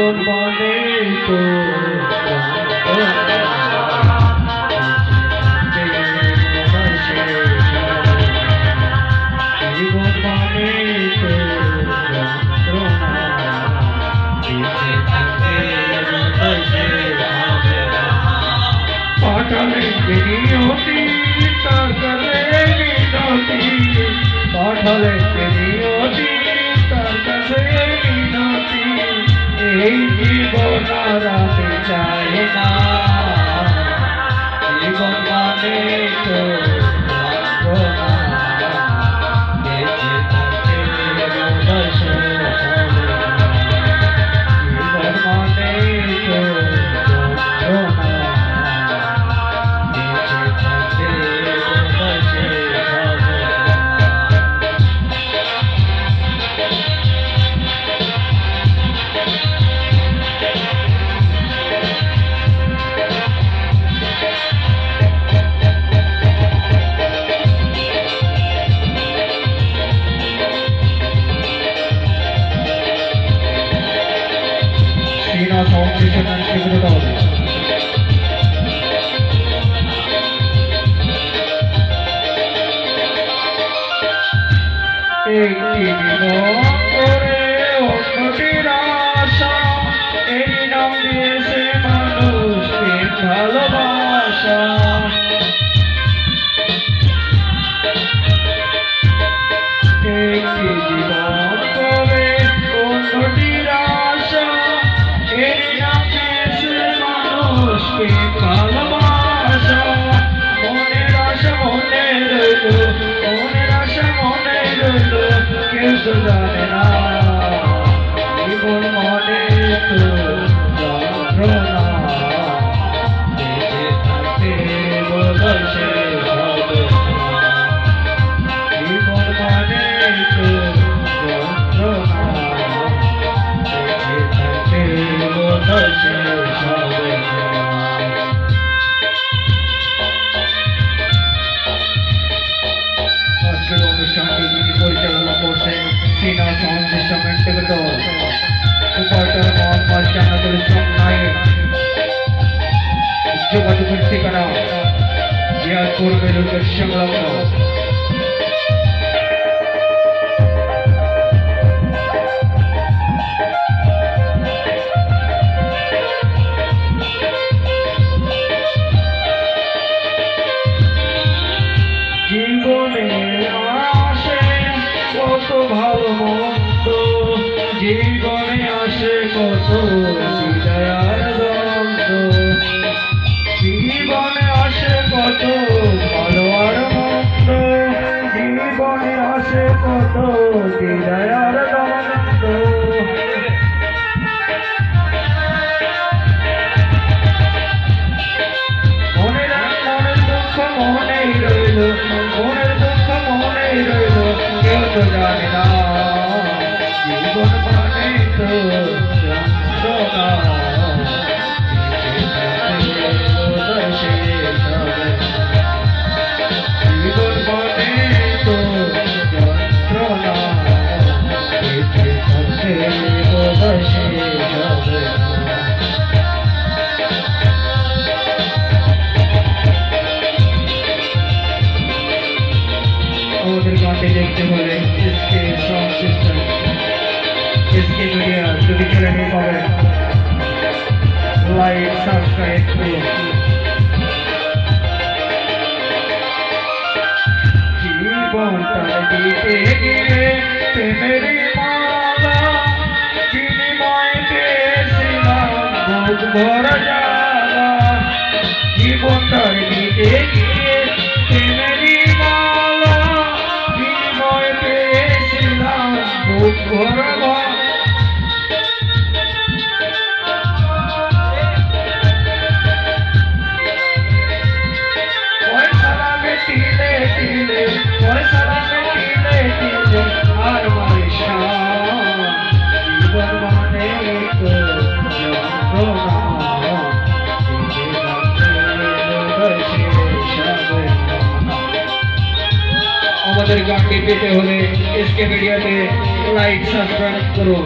বলে তো পাঠালে তিনি অতি এই জীবন আর আমি না। জীবন মানে 주시면 기분이 나옵니 다. 이 기 분. Sugar. পূর্বের উইকেট সংলগ্ন ভালো মন্দ জীবনে আসে কত জানি না। জীবন মানে তো। স্কিন মিডিয়া যদি ছেলে নিয়ে পাবেন লাইক সাবস্ক্রাইব করুন জীবনটা দিতে গিয়ে প্রেমের মালা বিনিময় পেয়েছিলাম বুক ভরা জ্বালা জীবনটা আমাদের গানটি পেতে হলে এসকে মিডিয়াতে লাইক সাবস্ক্রাইব করুন।